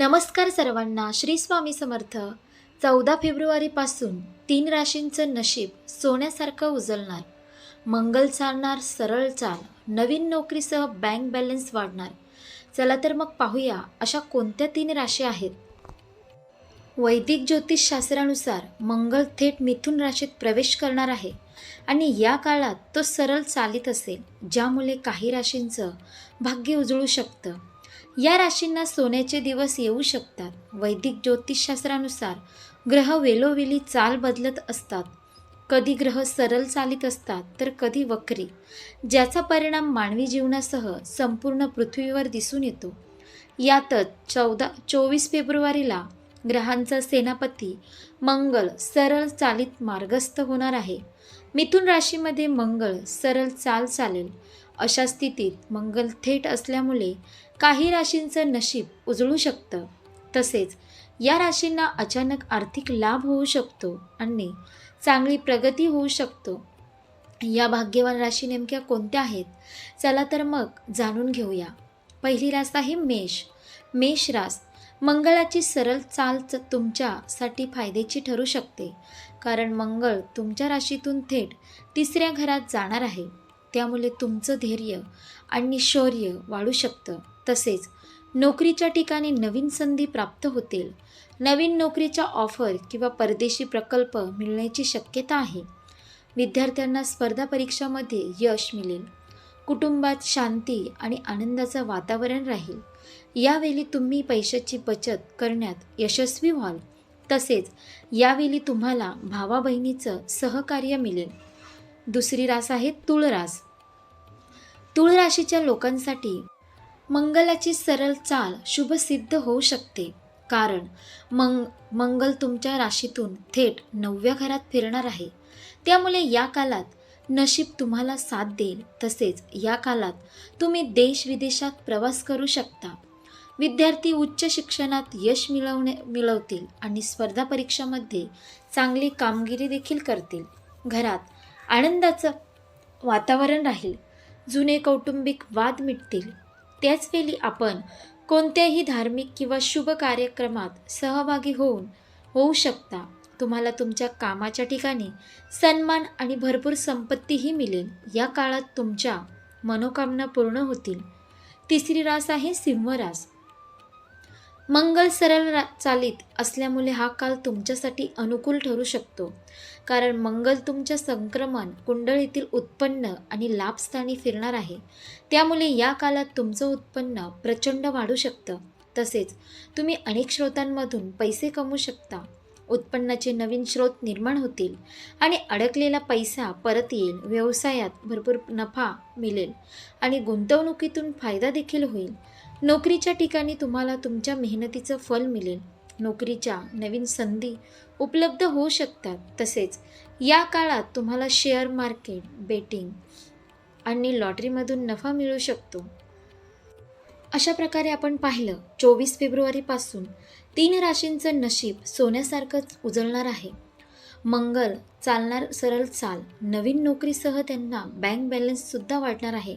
नमस्कार सर्वांना श्री स्वामी समर्थ. चौदा फेब्रुवारीपासून तीन राशींचं नशीब सोन्यासारखं उजळणार. मंगल चालणार सरळ चाल नवीन नोकरीसह बँक बॅलन्स वाढणार. चला तर मग पाहूया अशा कोणत्या तीन राशी आहेत. वैदिक ज्योतिषशास्त्रानुसार मंगल थेट मिथुन राशीत प्रवेश करणार आहे आणि या काळात तो सरळ चालित असेल ज्यामुळे काही राशींचं भाग्य उजळू शकतं. या राशींना सोन्याचे दिवस येऊ शकतात. वैदिक ज्योतिषशास्त्रानुसार ग्रह वेलोवेली चाल बदलत असतात. कधी ग्रह सरळ चालित असतात तर कधी वक्री. ज्याचा परिणाम मानवी जीवनासह संपूर्ण पृथ्वीवर दिसून येतो. यातच चौदा चोवीस फेब्रुवारीला ग्रहांचा सेनापती मंगळ सरळ चालित मार्गस्थ होणार आहे. मिथुन राशीमध्ये मंगळ सरळ चाल चालेल. अशा स्थितीत मंगल थेट असल्यामुळे काही राशींचं नशीब उजळू शकतं. तसेच या राशींना अचानक आर्थिक लाभ होऊ शकतो आणि चांगली प्रगती होऊ शकतो. या भाग्यवान राशी नेमक्या कोणत्या आहेत? चला तर मग जाणून घेऊया. पहिली रास आहे मेष. मेष रास मंगळाची सरळ चाल च- तुमच्यासाठी फायद्याची ठरू शकते. कारण मंगळ तुमच्या राशीतून थेट तिसऱ्या घरात जाणार आहे. त्यामुळे तुमचं धैर्य आणि शौर्य वाढू शकतं. तसेच नोकरीच्या ठिकाणी नवीन संधी प्राप्त होतील. नवीन नोकरीच्या ऑफर किंवा परदेशी प्रकल्प मिळण्याची शक्यता आहे. विद्यार्थ्यांना स्पर्धा परीक्षामध्ये यश मिळेल. कुटुंबात शांती आणि आनंदाचं वातावरण राहील. यावेळी तुम्ही पैशाची बचत करण्यात यशस्वी व्हाल. तसेच यावेळी तुम्हाला भावा बहिणीचं सहकार्य मिळेल. दुसरी रास आहे तुळ रास तुळ राशीच्या लोकांसाठी मंगलाची सरळ चाल शुभसिद्ध होऊ शकते. कारण मंग मंगल तुमच्या राशीतून थेट नवव्या घरात फिरणार आहे. त्यामुळे या काळात नशीब तुम्हाला साथ देईल. तसेच या काळात तुम्ही देश विदेशात प्रवास करू शकता. विद्यार्थी उच्च शिक्षणात यश मिळवणे मिळवतील आणि स्पर्धा परीक्षामध्ये चांगली कामगिरी देखील करतील. घरात आनंदाचं वातावरण राहील. जुने कौटुंबिक वाद मिटतील. त्याचवेळी आपण कोणत्याही धार्मिक किंवा शुभ कार्यक्रमात सहभागी होऊन होऊ शकता. तुम्हाला तुमच्या कामाच्या ठिकाणी सन्मान आणि भरपूर संपत्तीही मिळेल. या काळात तुमच्या मनोकामना पूर्ण होतील. तिसरी रास आहे सिंह रास मंगल सरळ रा चालित असल्यामुळे हा काल तुमच्यासाठी अनुकूल ठरू शकतो. कारण मंगल तुमच्या संक्रमण कुंडळीतील उत्पन्न आणि लाभस्थानी फिरणार आहे. त्यामुळे या काळात तुमचं उत्पन्न प्रचंड वाढू शकतं. तसेच तुम्ही अनेक स्रोतांमधून पैसे कमवू शकता. उत्पन्नाचे नवीन स्रोत निर्माण होतील आणि अडकलेला पैसा परत येईल. व्यवसायात भरपूर नफा मिळेल आणि गुंतवणुकीतून फायदा देखील होईल. नोकरीच्या ठिकाणी तुम्हाला तुमच्या मेहनतीचं फल मिळेल. नोकरीच्या नवीन संधी उपलब्ध होऊ शकतात. तसेच या काळात तुम्हाला शेअर मार्केट बेटिंग आणि लॉटरीमधून नफा मिळू शकतो. अशा प्रकारे आपण पाहिलं चोवीस फेब्रुवारीपासून तीन राशींचं नशीब सोन्यासारखंच उजळणार आहे. मंगल चालणार सरळ चाल. नवीन नोकरीसह त्यांना बँक बॅलन्ससुद्धा वाढणार आहे.